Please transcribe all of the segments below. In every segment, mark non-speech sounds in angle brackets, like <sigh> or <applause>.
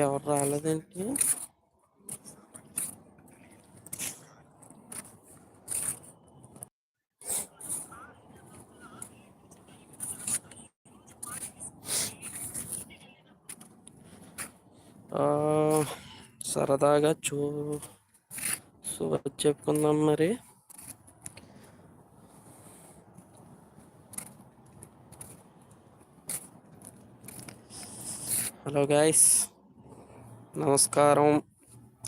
ఇంకెవరు రాలేదండి ఆ, సరదాగా చూ సో చెప్పుకుందాం మరి. Hello guys. నమస్కారం.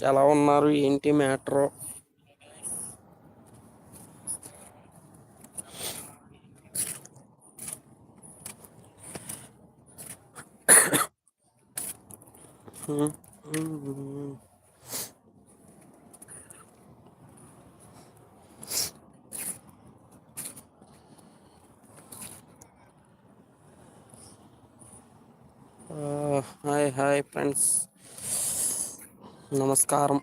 ఎలా ఉన్నారు? ఏంటి మ్యాటరు హాయ్ హాయ్ ఫ్రెండ్స్ నమస్కారం.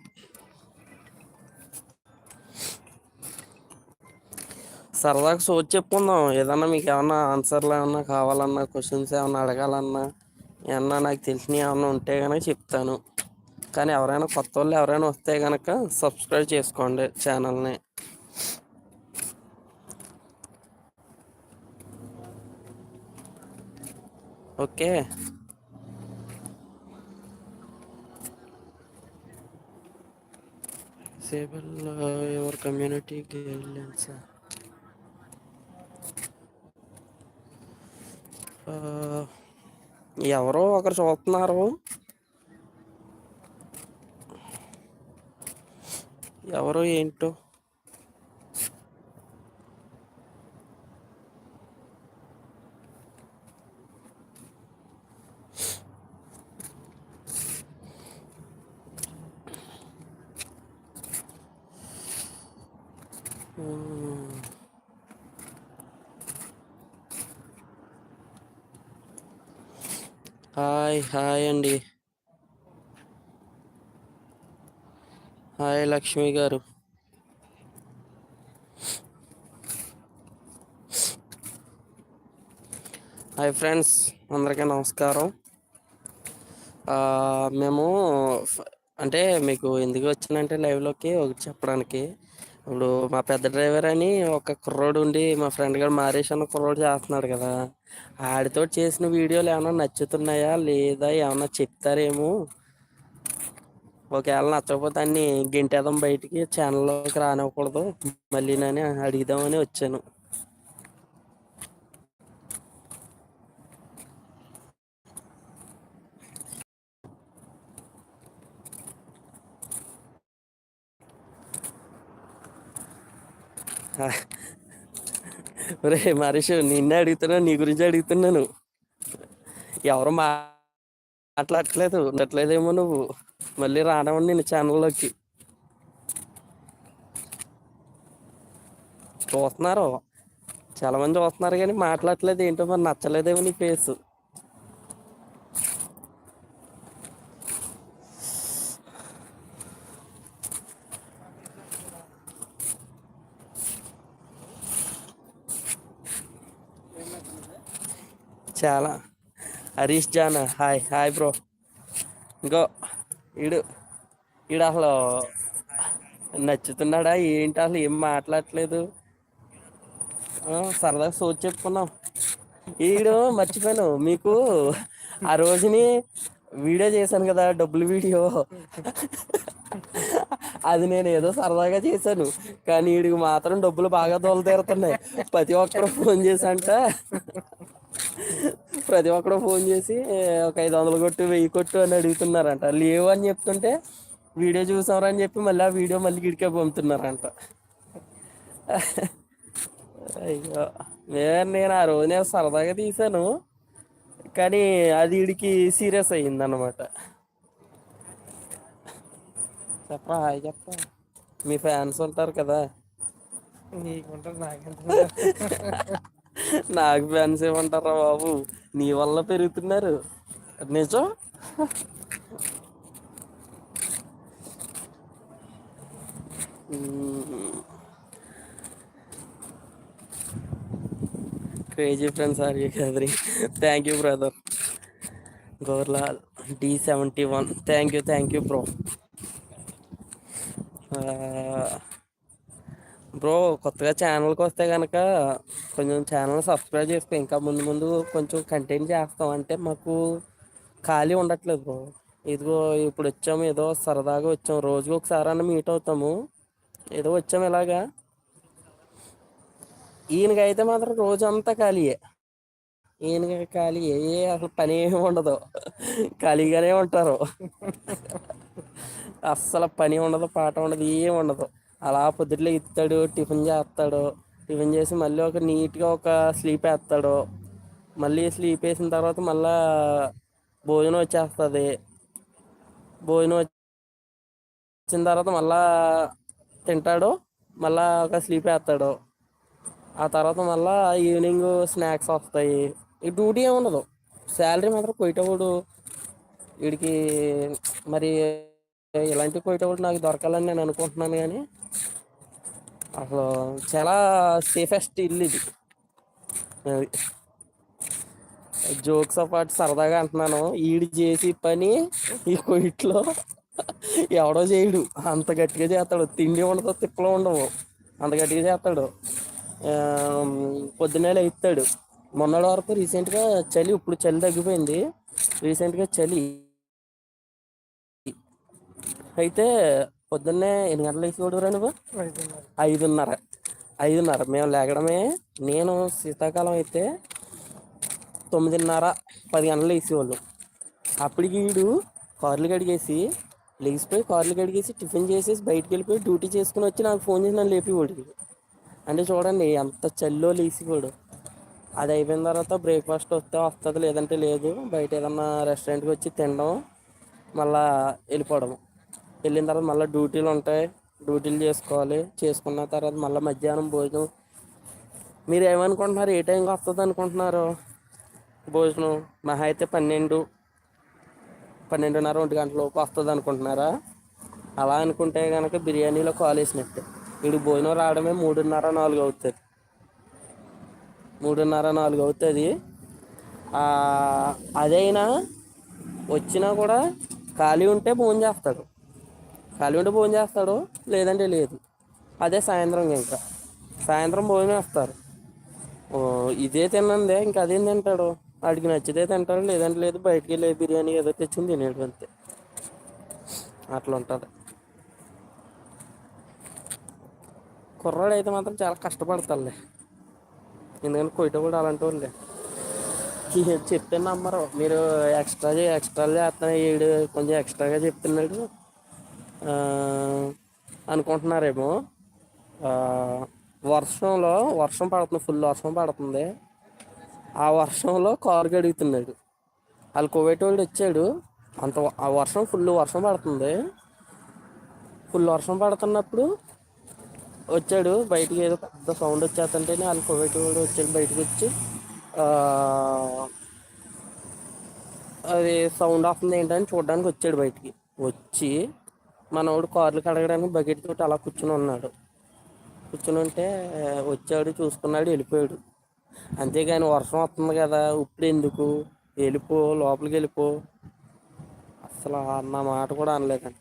సరదాగా సోచి చెప్పుకుందాం. ఏదన్నా మీకు ఏమన్నా ఆన్సర్లు ఏమన్నా కావాలన్నా క్వశ్చన్స్ ఏమన్నా అడగాలన్నా ఏమన్నా నాకు తెలిసినవి ఏమన్నా ఉంటే కనుక చెప్తాను. కానీ ఎవరైనా కొత్త వాళ్ళు ఎవరైనా వస్తే కనుక సబ్స్క్రైబ్ చేసుకోండి ఛానల్ని ఓకే. సేబుల్ కమ్యూనిటీకి కమ్యూనిటీ సార్ ఎవరో ఒకరు చూస్తున్నారు. ఎవరో ఏంటో? హాయ్ హాయ్ అండి. హాయ్ లక్ష్మి గారు. హాయ్ ఫ్రెండ్స్ అందరికీ నమస్కారం. మేము అంటే మీకు ఎందుకు వచ్చానంటే లైవ్లోకి ఒకటి చెప్పడానికి. ఇప్పుడు మా పెద్ద డ్రైవర్ అని ఒక కుర్రోడు ఉండి మా ఫ్రెండ్ గారు మారేష్ అన్న కుర్రోడు చేస్తున్నాడు కదా. ఆడితో చేసిన వీడియోలు ఏమైనా నచ్చుతున్నాయా? లేదా ఏమన్నా చెప్తారేమో? ఒకవేళ నచ్చకపోతే అన్ని గింటేద్దాం బయటికి ఛానల్లోకి రానివ్వకూడదు. మళ్ళీ నేను అడిగిదామని వచ్చాను. <laughs> ఒరే మరీష్ నిన్నే అడుగుతున్నాను నీ గురించి అడుగుతున్నాను. ఎవరు మా మాట్లాడట్లేదు ఉండట్లేదేమో నువ్వు. మళ్ళీ రానవ్వండి నేను ఛానల్లోకి చూస్తున్నారు? చాలా మంది చూస్తున్నారు కానీ మాట్లాడట్లేదు ఏంటో మరి నచ్చలేదేమో నీ ఫేసు చాలా. Harish John hi hi bro. ఇంకో ఈడు ఈడు అసలు నచ్చుతున్నాడా? ఏంటి అసలు ఏం మాట్లాడట్లేదు? సరదాగా సోచి చెప్పుకున్నాం. ఈడు మర్చిపోయాను. మీకు ఆ రోజుని వీడియో చేశాను కదా డబ్బులు వీడియో. అది నేను ఏదో సరదాగా చేశాను. కానీ వీడికి మాత్రం డబ్బులు బాగా దోలు తీరుతున్నాయి ప్రతి ఒక్కరు ఫోన్ చేసి అంట ప్రతి ఒక్కడు ఫోన్ చేసి ఒక ఐదు వందలు కొట్టు వెయ్యి కొట్టు అని అడుగుతున్నారంట. లేవు అని చెప్తుంటే వీడియో చూసామరా అని చెప్పి మళ్ళీ ఆ వీడియో మళ్ళీ గిడికే పంపుతున్నారంట. అయ్యో నేను నేను ఆ రోజు నేను సరదాగా తీశాను కానీ అది వీడికి సీరియస్ అయ్యింది అనమాట చెప్పరా హాయ్ చెప్ప మీ ఫ్యాన్స్ ఉంటారు కదా. నీకుంటారు నాకెంత నాకు ఫ్యాన్స్ ఏమంటారా బాబు? నీ వల్ల పెరుగుతున్నారు. నిజం? Crazy friends are you gathering? Thank you brother. గోర్లాల్ D seventy one. Thank you thank you bro. Bro కొత్తగా ఛానల్కి వస్తే కనుక కొంచెం ఛానల్ సబ్స్క్రైబ్ చేసుకో. ఇంకా ముందు ముందు కొంచెం కంటెంట్ చేస్తాం. అంటే మాకు ఖాళీ ఉండట్లేదు బ్రో. ఇదిగో ఇప్పుడు వచ్చాము. ఏదో సరదాగా వచ్చాము రోజుకి ఒకసారి అన్న మీట్ అవుతాము. ఏదో వచ్చాము ఇలాగా. ఈయనకైతే మాత్రం రోజంతా ఖాళీయే. ఈయనకి ఖాళీ ఏ అసలు పని ఏమి ఉండదు. ఖాళీగానే ఉంటారు. అస్సలు పని ఉండదు. పాట ఉండదు. ఏం ఉండదు. అలా పొద్దుట్లో ఇస్తాడు. టిఫిన్ చేస్తాడు. టిఫిన్ చేసి మళ్ళీ ఒక నీట్గా ఒక స్లీప్ వేస్తాడు. మళ్ళీ స్లీప్ వేసిన తర్వాత మళ్ళా భోజనం వచ్చేస్తుంది. భోజనం వచ్చిన తర్వాత మళ్ళా తింటాడు. మళ్ళా ఒక స్లీప్ వేస్తాడు. ఆ తర్వాత మళ్ళా ఈవినింగ్ స్నాక్స్ వస్తాయి. ఈ డ్యూటీ ఏమి ఉండదు. శాలరీ మాత్రం కొయ్యేటప్పుడు వీడికి మరి ఇలాంటి కొయ్యేటప్పుడు నాకు దొరకాలని నేను అనుకుంటున్నాను కానీ అసలు చాలా సేఫెస్ట్ ఇల్లు ఇది. అది జోక్స్ పాటు సరదాగా అంటున్నాను. ఈడు చేసి పని ఈ కొయిట్లో ఎవడో చేయడు. అంత గట్టిగా చేస్తాడు. తిండి ఉండదు తిప్పలు ఉండవు. అంత గట్టిగా చేస్తాడు. ఆ, పొద్దున్నే లేస్తాడు మొన్నటి వరకు రీసెంట్గా చలి ఇప్పుడు చలి తగ్గిపోయింది. రీసెంట్గా చలి. అయితే పొద్దున్నే ఎన్ని గంటలు వేసి కొడుకురా నువ్వు? ఐదున్నర. ఐదున్నర. మేము లేగడమే. నేను శీతాకాలం అయితే తొమ్మిదిన్నర పది గంటలు వేసేవాళ్ళు అప్పటికి వీడు కార్లు కడిగేసి లేచిపోయి కార్లు కడిగేసి టిఫిన్ చేసేసి బయటికి వెళ్ళిపోయి డ్యూటీ చేసుకుని వచ్చి నాకు ఫోన్ చేసి నన్ను లేపేవాడు వీడు. అంటే చూడండి ఎంత చల్లో లేచిపోయాడు అది అయిపోయిన తర్వాత బ్రేక్ఫాస్ట్ వస్తే వస్తుంది లేదంటే లేదు. బయట ఏదన్నా రెస్టారెంట్కి వచ్చి తినడం మళ్ళా వెళ్ళిపోవడం వెళ్ళిన తర్వాత మళ్ళీ డ్యూటీలు ఉంటాయి. డ్యూటీలు చేసుకోవాలి. చేసుకున్న తర్వాత మళ్ళీ మధ్యాహ్నం భోజనం. మీరు ఏమనుకుంటున్నారు? ఏ టైంకి వస్తుంది అనుకుంటున్నారు? భోజనం? మహా అయితే పన్నెండు. పన్నెండున్నర ఒంటి గంటల లోపు వస్తుంది అనుకుంటున్నారా? అలా అనుకుంటే కనుక బిర్యానీలో కాల్ వేసినట్టే. వీడు భోజనం రావడమే మూడున్నర నాలుగు అవుతుంది. మూడున్నర నాలుగు అవుతుంది. అదైనా వచ్చినా కూడా ఖాళీ ఉంటే భోజనం చేస్తాడు. ఖాళీ ఉంటే భోజనం చేస్తాడు లేదంటే లేదు. అదే సాయంత్రం ఇంకా. సాయంత్రం భోజనం వేస్తారు. ఓ, ఇదే తిన్నందే ఇంకా అదేం తింటాడు? వాడికి నచ్చితే తింటాడు లేదంటే లేదు బయటికి వెళ్ళి బిర్యానీ ఏదో తెచ్చింది తినేడు అంతే. అట్లా ఉంటుంది. కుర్రాడు అయితే మాత్రం చాలా కష్టపడతాడులే. ఎందుకంటే కొయ్యట కూడా అలాంటి వాళ్ళే చెప్తే నమ్మరు మీరు ఎక్స్ట్రా ఎక్స్ట్రా చేస్తున్నా ఏడు కొంచెం ఎక్స్ట్రాగా చెప్తున్నాడు అనుకుంటున్నారేమో. వర్షంలో వర్షం పడుతుంది ఫుల్ వర్షం పడుతుంది. ఆ వర్షంలో కారు గడుగుతున్నాడు వాళ్ళు కోవేటి వాళ్ళు వచ్చాడు. అంత ఆ వర్షం ఫుల్ వర్షం పడుతుంది. ఫుల్ వర్షం పడుతున్నప్పుడు వచ్చాడు. బయటికి ఏదో పెద్ద సౌండ్ వచ్చేస్తుంటేనే వాళ్ళు కోవేటి వాడు వచ్చాడు బయటకు వచ్చి. అది సౌండ్ వస్తుంది ఏంటని చూడడానికి వచ్చాడు బయటికి. వచ్చి మనోడు కార్లు కడగడానికి బకెట్ తోటి అలా కూర్చుని ఉన్నాడు. కూర్చుని ఉంటే వచ్చాడు చూసుకున్నాడు వెళ్ళిపోయాడు. అంతేగాని వర్షం వస్తుంది కదా ఇప్పుడు ఎందుకు? వెళ్ళిపో లోపలికి వెళ్ళిపో. అసలు అన్న మాట కూడా అనలేదంట.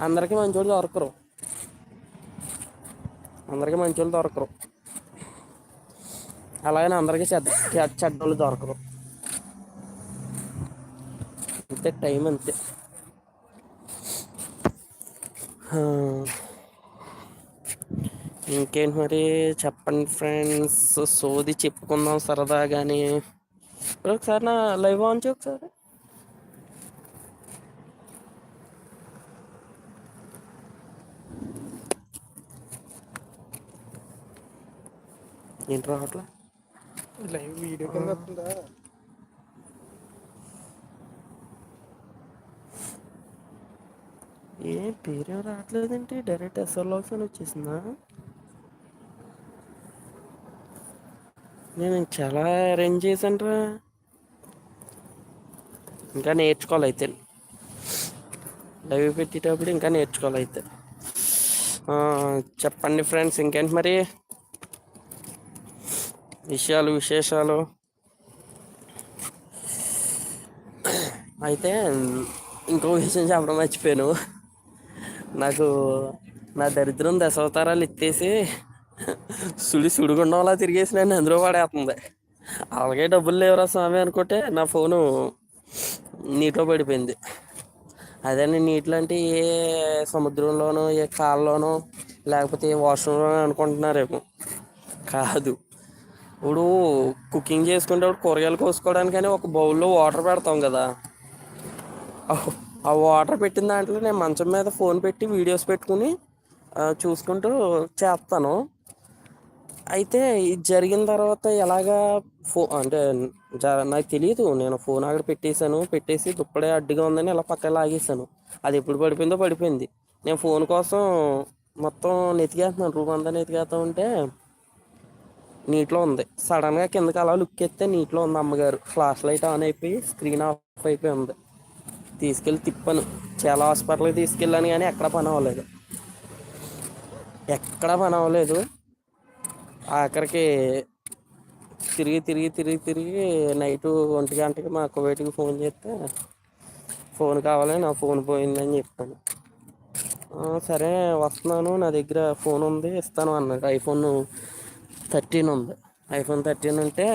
అందరికీ మంచోళ్ళు దొరకరు. అందరికీ మంచోళ్ళు దొరకరు. అలాగే అందరికీ చెడ్డ చెడ్డ- చెడ్డోళ్ళు దొరకరు. అంతే టైం అంతే. ఇంకేంటి మరి చెప్పండి ఫ్రెండ్స్. సోది చెప్పుకుందాం సరదాగాని. ఇప్పుడు ఒకసారి నా లైవ్ ఆన్ చేయి ఒకసారి. ఏంటి రావట్లా లైవ్ వీడియో కింద వస్తుందా ఏ పేరు రావట్లేదేంటి డైరెక్ట్ ఎస్ఆర్లాక్స్ అని వచ్చేసిందా? నేను చాలా అరేంజ్ చేశానురా. ఇంకా నేర్చుకోవాలి అయితే లైవ్ పెట్టేటప్పుడు ఇంకా నేర్చుకోవాలి అయితే చెప్పండి ఫ్రెండ్స్ ఇంకేంటి మరి? విషయాలు విశేషాలు? అయితే ఇంకో విషయం చెప్పడం మర్చిపోయాను. నాకు నా దరిద్రం దశావతారాలు ఎత్తేసి సుడి సుడిగుండంలా తిరిగేసి నన్ను అందులో పడేస్తుంది అలాగే డబ్బులు లేవురా స్వామి అనుకుంటే నా ఫోను నీటిలో పడిపోయింది. అదే నేను నీటిలో అంటే ఏ సముద్రంలోనో ఏ కాళ్ళలోనో లేకపోతే ఏ వాష్రూమ్లోనో అనుకుంటున్నారేమో కాదు. ఇప్పుడు కుకింగ్ చేసుకునేటప్పుడు కూరగాయలు కోసుకోవడానికని ఒక బౌల్లో వాటర్ పెడతాం కదా. ఆ- వాటర్ పెట్టిన దాంట్లో నేను మంచం మీద ఫోన్ పెట్టి వీడియోస్ పెట్టుకుని చూసుకుంటూ చేస్తాను. అయితే ఇది జరిగిన తర్వాత ఎలాగా ఫో అంటే జ- నాకు తెలియదు నేను ఫోన్ అక్కడ పెట్టేశాను. పెట్టేసి దుప్పడే అడ్డుగా ఉందని ఇలా పక్కన లాగేశాను. అది ఎప్పుడు పడిపోయిందో పడిపోయింది. నేను ఫోన్ కోసం మొత్తం నెతికేస్తున్నాను. రూమ్ అంతా నెతికేస్తా ఉంటే నీటిలో ఉంది. సడన్గా కిందకి అలా లుక్ ఎత్తే నీటిలో ఉంది అమ్మగారు. ఫ్లాష్ లైట్ ఆన్ అయిపోయి స్క్రీన్ ఆఫ్ అయిపోయి ఉంది. తీసుకెళ్ళి తిప్పాను. చాలా హాస్పిటల్కి తీసుకెళ్ళాను కానీ ఎక్కడ పని అవ్వలేదు. ఎక్కడ పని అవ్వలేదు. ఆఖరికి తిరిగి తిరిగి తిరిగి తిరిగి నైట్ ఒంటి గంటకి మా కువైట్కి ఫోన్ చేస్తే ఫోన్ కావాలి నా ఫోన్ పోయిందని చెప్పాను. సరే వస్తున్నాను నా దగ్గర ఫోన్ ఉంది ఇస్తాను అన్నాడు. ఐఫోన్ థర్టీన్ ఉంది. ఐఫోన్ థర్టీన్ ఉంటే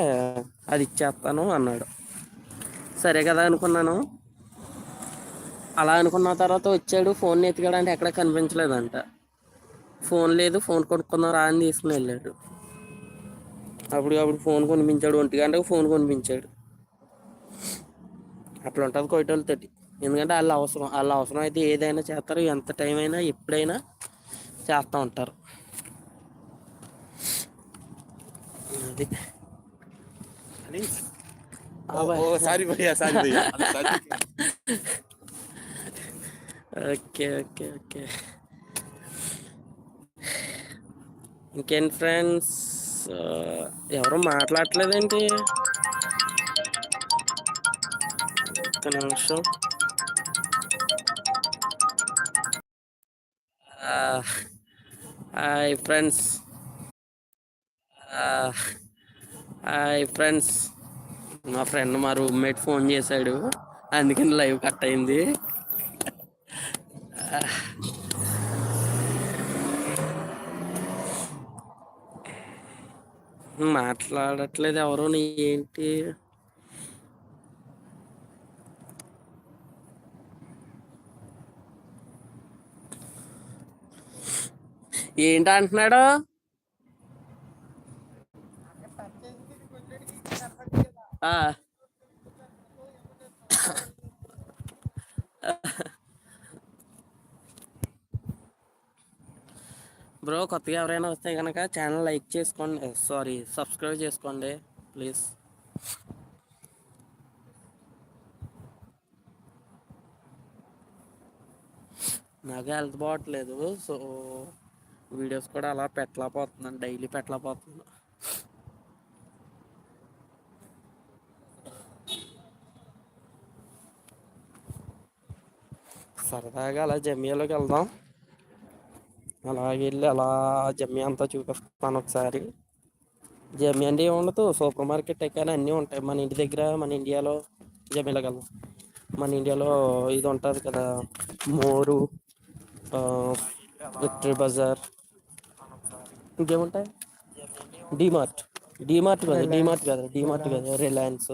అది ఇచ్చేస్తాను అన్నాడు. సరే కదా అనుకున్నాను. అలా అనుకున్న తర్వాత వచ్చాడు ఫోన్ ఎత్తికాడంటే ఎక్కడ కనిపించలేదంట. ఫోన్ లేదు ఫోన్ కొనుక్కుందాం రా అని తీసుకుని వెళ్ళాడు. అప్పుడు అప్పుడు ఫోన్ కొనిపించాడు ఒంటి గంటకు ఫోన్ కొనిపించాడు. అట్లా ఉంటుంది కొయ్యటోళ్ళతోటి ఎందుకంటే వాళ్ళ అవసరం వాళ్ళ అవసరం అయితే ఏదైనా చేస్తారు ఎంత టైం అయినా ఎప్పుడైనా చేస్తూ ఉంటారు. అది. సారీ భయ్యా సారీ భయ్యా. <laughs> Okay okay okay. ఇంకేంటి ఫ్రెండ్స్? ఎవరు మాట్లాడట్లేదేంటి? ఒక్క నిమిషం. Hi friends. Hi friends. మా ఫ్రెండ్ మా రూమ్మేట్ ఫోన్ చేశాడు. అందుకని లైవ్ కట్ అయింది. మాట్లాడట్లేదు ఎవరు నీ ఏంటి ఏంటి అంటున్నాడు ఆ. బ్రో కొత్తగా ఎవరైనా వస్తే కనుక ఛానల్ లైక్ చేసుకోండి. Eh, సారీ సబ్స్క్రైబ్ చేసుకోండి ప్లీజ్ నాకు హెల్త్ బాగట్లేదు సో వీడియోస్ కూడా అలా పెట్టలేకపోతున్నాను డైలీ పెట్టలేకపోతున్నాను. సరదాగా అలా జమ్యాలోకి వెళ్దాం. అలాగే వెళ్ళి అలా జమ్మి అంతా చూపిస్తాను ఒకసారి. జమ్మి అంటే ఉండదు సూపర్ మార్కెట్ కానీ అన్నీ ఉంటాయి. మన ఇంటి దగ్గర మన ఇండియాలో జమ్మిలోకి వెళ్దాం? మన ఇండియాలో ఇది ఉంటుంది కదా మోరు విక్టరీ బజార్. ఇంకేముంటాయి? డిమార్ట్. డిమార్ట్ కదా డిమార్ట్ కదా డిమార్ట్ కదా రిలయన్స్.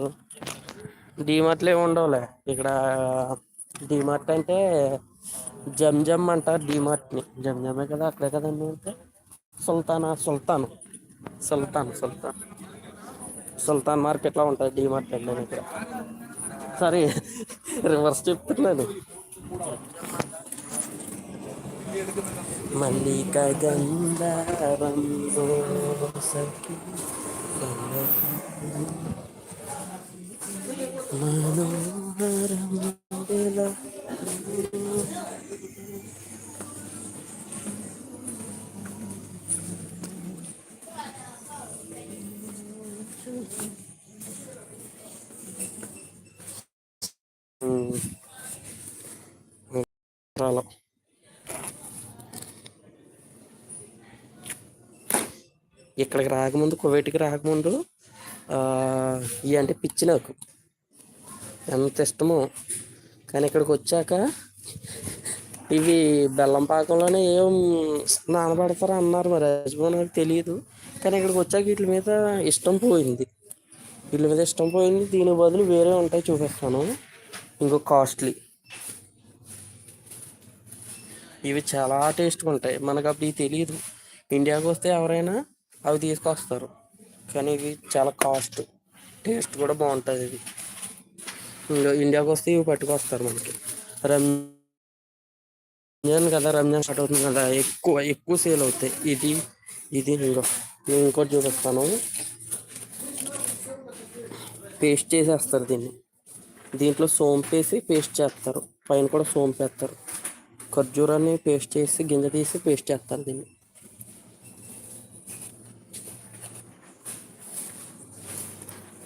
డిమార్ట్లు ఏమి ఉండవులే ఇక్కడ డిమార్ట్ అంటే జమ్ జమ్ అంటారు డిమార్ట్ని జమ్ జమే కదా అక్కడే కదండి అంటే సుల్తానా సుల్తాన్ సుల్తాన్ సుల్తాన్ సుల్తాన్ మార్కెట్లో ఉంటుంది డిమార్ట్ అండి నేను ఇక్కడ సారీ <laughs> రివర్స్ చెప్తున్నాను మల్లిక గంధారం సఖి రాకముందు కువైట్కి రాకముందు ఇవి అంటే పిచ్చి నాకు. ఎంత ఇష్టమో. కానీ ఇక్కడికి వచ్చాక ఇవి బెల్లం పాకంలోనే ఏం నానబెడతారో అన్నారు మరి యజమాని నాకు తెలియదు కానీ ఇక్కడికి వచ్చాక వీటి మీద ఇష్టం పోయింది. వీటి మీద ఇష్టం పోయింది. దీని బదులు వేరే ఉంటాయి చూపిస్తాను. ఇంకో కాస్ట్లీ. ఇవి చాలా టేస్ట్గా ఉంటాయి. మనకు అప్పుడు ఇవి తెలియదు ఇండియాకి వస్తే ఎవరైనా అవి తీసుకొస్తారు. కానీ ఇవి చాలా కాస్ట్. టేస్ట్ కూడా బాగుంటుంది ఇది. ఇంకా ఇండియాకి వస్తే ఇవి పట్టుకొస్తారు మనకి. రంజాన్ కదా రంజాన్ స్టార్ట్ అవుతుంది కదా ఎక్కువ ఎక్కువ సేల్ అవుతాయి. ఇది ఇది ఇంకో నేను ఇంకోటి చూపిస్తాను. పేస్ట్ చేసేస్తారు దీన్ని. దీంట్లో సోంపు వేసి పేస్ట్ చేస్తారు. పైన కూడా సోంపు వేస్తారు. ఖర్జూరాన్ని పేస్ట్ చేసి గింజ తీసి పేస్ట్ చేస్తారు దీన్ని.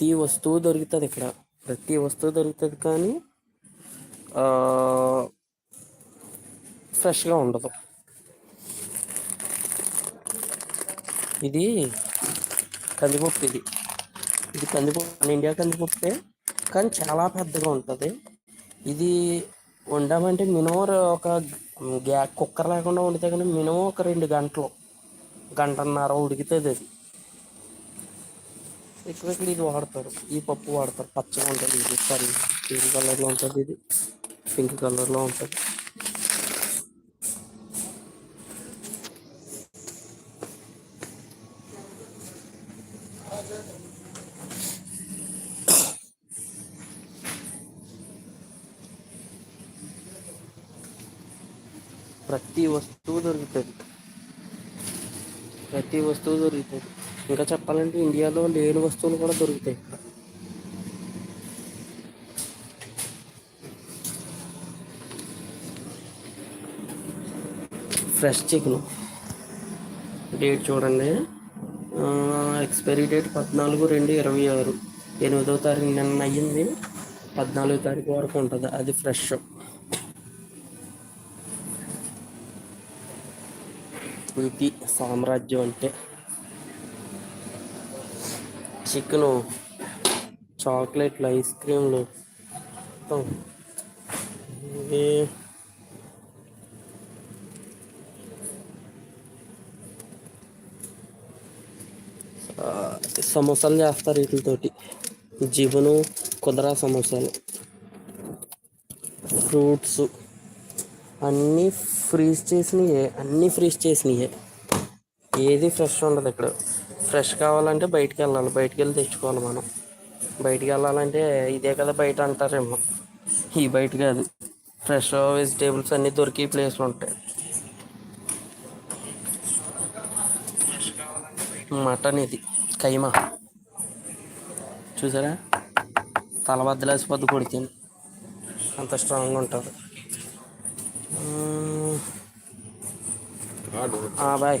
ప్రతి వస్తువు దొరుకుతుంది ఇక్కడ. ప్రతి వస్తువు దొరుకుతుంది కానీ ఫ్రెష్గా ఉండదు. ఇది కందిపప్పు ఇది. ఇది కందిపప్పు మన ఇండియా కందిపప్పే కానీ చాలా పెద్దగా ఉంటుంది. ఇది వండామంటే మినిమం ఒక గ్యా కుక్కర్ లేకుండా వండితే కానీ మినిమం ఒక రెండు గంటలు గంటన్నర ఉడికితుంది అది. ఎక్కువ ఇక్కడ ఇది వాడతారు. ఈ పప్పు వాడతారు. పచ్చగా ఉంటుంది ఇది. సారీ పింక్ కలర్లో ఉంటుంది ఇది. పింక్ కలర్లో ఉంటుంది. ప్రతి వస్తువు దొరుకుతుంది. ప్రతి వస్తువు దొరుకుతుంది. ఇంకా చెప్పాలంటే ఇండియాలో లేని వస్తువులు కూడా దొరుకుతాయి. Fresh chicken. డేట్ చూడండి. ఎక్స్పైరీ డేట్ పద్నాలుగు రెండు ఇరవై ఆరు. ఎనిమిదో తారీఖు నిన్న అయ్యింది. పద్నాలుగో తారీఖు వరకు ఉంటుంది. అది ఫ్రెష్. ఇది సామ్రాజ్యం అంటే. చికెను చాక్లెట్లు ఐస్ క్రీమ్లు. మొత్తం. సమోసాలు చేస్తారు వీటితోటి. జీవను కుదరా సమోసాలు. ఫ్రూట్స్. అన్నీ ఫ్రీజ్ చేసినయే. అన్నీ ఫ్రీజ్ చేసినయే. ఏది ఫ్రెష్ ఉండదు ఇక్కడ. ఫ్రెష్ కావాలంటే బయటికి వెళ్ళాలి. బయటికి వెళ్ళి తెచ్చుకోవాలి మనం. బయటికి వెళ్ళాలంటే ఇదే కదా బయట అంటారేమో. ఈ బయట కాదు. ఫ్రెష్ వెజిటేబుల్స్ అన్నీ దొరికే ప్లేస్లు ఉంటాయి. మటన్ ఇది. కైమా. చూసారా? తల బద్దలేసిపోద్ది కొడితే అంత స్ట్రాంగ్ ఉంటుంది. బాయ్.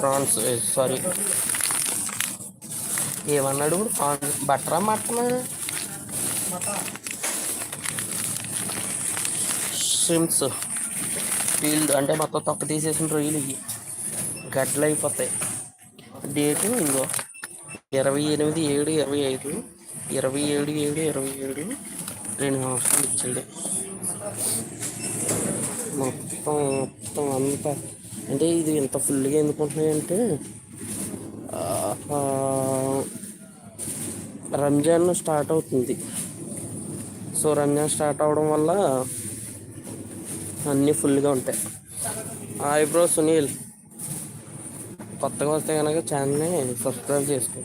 Prawns sorry. ఏమన్నాడు ఇప్పుడు? ప్రాన్స్ బట్టరా మటన్ స్విమ్స్ ఫీల్డ్ అంటే మొత్తం తొక్క తీసేసిన రొయ్యలు ఇవి. గడ్డలు అయిపోతాయి. డేటు ఇంకో ఇరవై ఎనిమిది ఏడు ఇరవై ఐదు ఇరవై ఏడు ఏడు ఇరవై ఏడు రెండు సంవత్సరాలు ఇచ్చాడు. మొత్తం మొత్తం అంతా అంటే ఇది ఇంత ఫుల్గా ఎందుకుంటున్నాయంటే రంజాన్ స్టార్ట్ అవుతుంది. సో రంజాన్ స్టార్ట్ అవడం వల్ల అన్నీ ఫుల్గా ఉంటాయి. Hi bro Sunil. కొత్తగా వస్తే కనుక ఛానల్ని సబ్స్క్రైబ్ చేసుకో.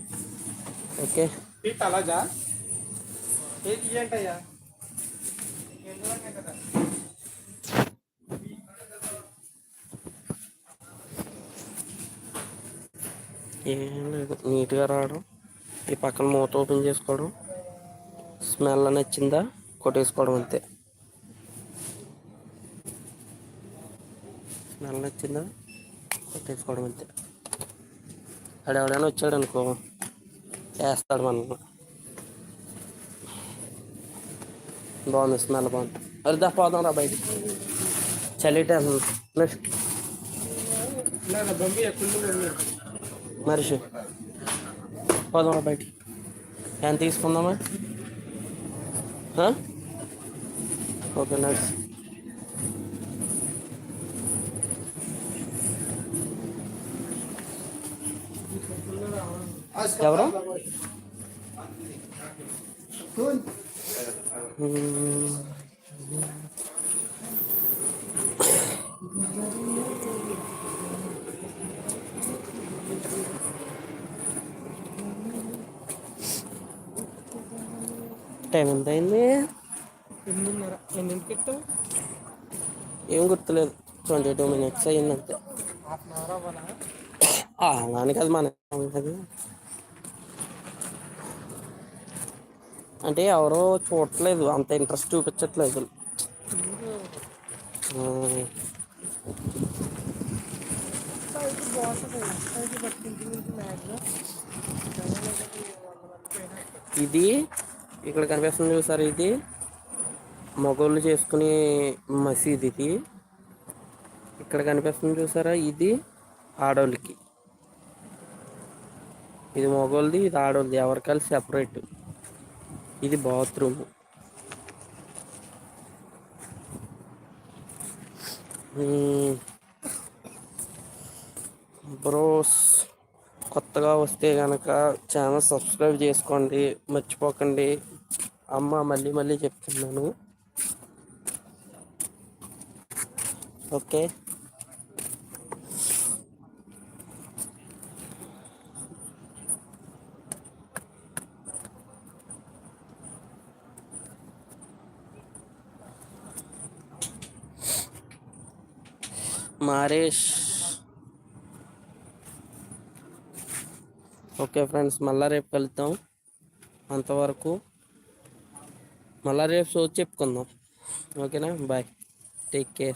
ఓకే? అలాగా ఏం లేదు. నీట్గా రావడం ఈ పక్కన మూత ఓపెన్ చేసుకోవడం స్మెల్ నచ్చిందా కొట్టేసుకోవడం అంతే. స్మెల్ నచ్చిందా కొట్టేసుకోవడం అంతే. అక్కడ ఎవడైనా వచ్చాడు అనుకో వేస్తాడు మనల్ని. బాగుంది స్మెల్ బాగుంది. అది దా పోదాం రా బయటికి. చలి నెక్స్ట్ మనిషి పోదాం బయటికి. ఎంత తీసుకుందామా? ఓకే నైస్ ఎవరు? మ్మ్. టైం ఎంత అయింది ఎన్నింటికి ఏం గుర్తులేదు. ట్వంటీ టూ మినిట్స్ అయ్యింది అంతే అలానే కదా మన అంటే ఎవరో చూడట్లేదు. అంత ఇంట్రెస్ట్ చూపించట్లేదు. ఇది ఇక్కడ కనిపిస్తుంది చూసారు ఇది? మగోళ్ళు చేసుకునే మసీద్ ఇది. ఇక్కడ కనిపిస్తుంది చూసారా? ఇది ఆడోళ్ళకి. ఇది మగోళ్ళది ఇది ఆడోళ్ళది. కలిసి సెపరేట్ ఇది బాత్రూమ్ బ్రోస్ కొత్తగా వస్తే కనుక ఛానల్ సబ్స్క్రైబ్ చేసుకోండి. మర్చిపోకండి. అమ్మ మళ్ళీ మళ్ళీ చెప్తున్నాను. ఓకే. మారేష్. ఓకే ఫ్రెండ్స్ మళ్ళా రేపు కలుద్దాం. అంతవరకు మళ్ళా రేపు సో చెప్పుకుందాం. ఓకేనా? బాయ్. Take care.